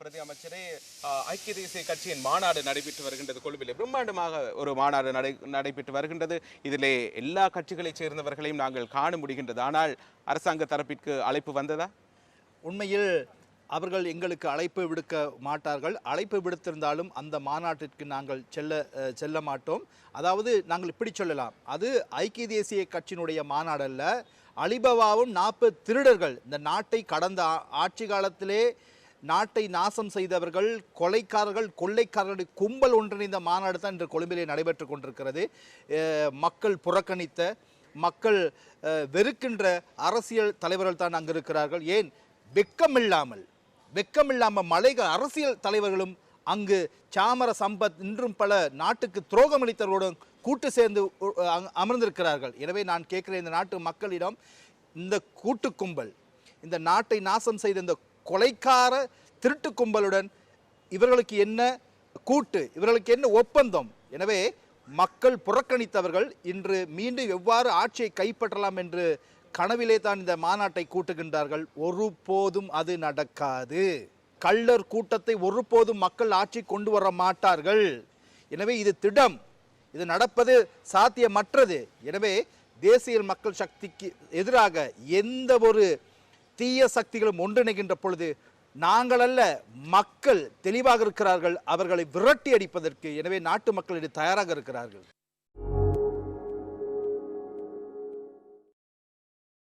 பிரதி அமைச்சரே ஐக்கிய தேசிய கட்சியின் மாநாடு நடைபெற்று வருகின்றது கொழும்பிலே. பிரம்மாண்டமாக ஒரு மாநாடு நடை நடைபெற்று வருகின்றது. இதிலே எல்லா கட்சிகளைச் சேர்ந்தவர்களையும் நாங்கள் காண முடிகின்றது. ஆனால் அரசாங்க தரப்பிற்கு அழைப்பு வந்ததா? உண்மையில் அவர்கள் எங்களுக்கு அழைப்பு விடுக்க மாட்டார்கள். அழைப்பு விடுத்திருந்தாலும் அந்த மாநாட்டிற்கு நாங்கள் செல்ல செல்ல மாட்டோம். அதாவது நாங்கள் இப்படி சொல்லலாம். அது ஐக்கிய தேசிய கட்சியினுடைய மாநாடல்ல அலிபவாவும் நாற்பது திருடர்கள் இந்த நாட்டை கடந்த ஆட்சி காலத்திலே நாட்டை நாசம் செய்தவர்கள் கொலைக்காரர்கள் கொள்ளைக்காரர்களுடைய கும்பல் ஒன்றிணைந்த மாநாடு தான் இன்று கொழும்பிலே நடைபெற்று கொண்டிருக்கிறது. மக்கள் புறக்கணித்த மக்கள் வெறுக்கின்ற அரசியல் தலைவர்கள் தான் அங்கு இருக்கிறார்கள். ஏன்? வெக்கமில்லாமல் வெக்கமில்லாமல் மலைக அரசியல் தலைவர்களும் அங்கு சாமர சம்பத் இன்றும் பல நாட்டுக்கு துரோகம் அளித்தவர்களுடன் கூட்டு சேர்ந்து அமர்ந்திருக்கிறார்கள். எனவே நான் கேட்குறேன் இந்த நாட்டு மக்களிடம் இந்த கூட்டு கும்பல் இந்த நாட்டை நாசம் செய்த இந்த கொலைக்கார திருட்டு கும்பலுடன் இவர்களுக்கு என்ன கூட்டு இவர்களுக்கு என்ன ஒப்பந்தம்? எனவே மக்கள் புறக்கணித்தவர்கள் இன்று மீண்டும் எவ்வாறு ஆட்சியை கைப்பற்றலாம் என்று கனவிலே தான் இந்த மாநாட்டை கூட்டுகின்றார்கள். ஒருபோதும் அது நடக்காது. கள்ளர் கூட்டத்தை ஒருபோதும் மக்கள் ஆட்சி கொண்டு வர மாட்டார்கள். எனவே இது திடம். இது நடப்பது சாத்தியமற்றது. எனவே தேசிய மக்கள் சக்திக்கு எதிராக எந்த ஒரு தீய சக்திகளும் ஒன்றிணைகின்ற பொழுது நாங்கள் அல்ல மக்கள் தெளிவாக இருக்கிறார்கள் அவர்களை விரட்டி அடிப்பதற்கு. எனவே நாட்டு மக்களிடையே தயாராக இருக்கிறார்கள்.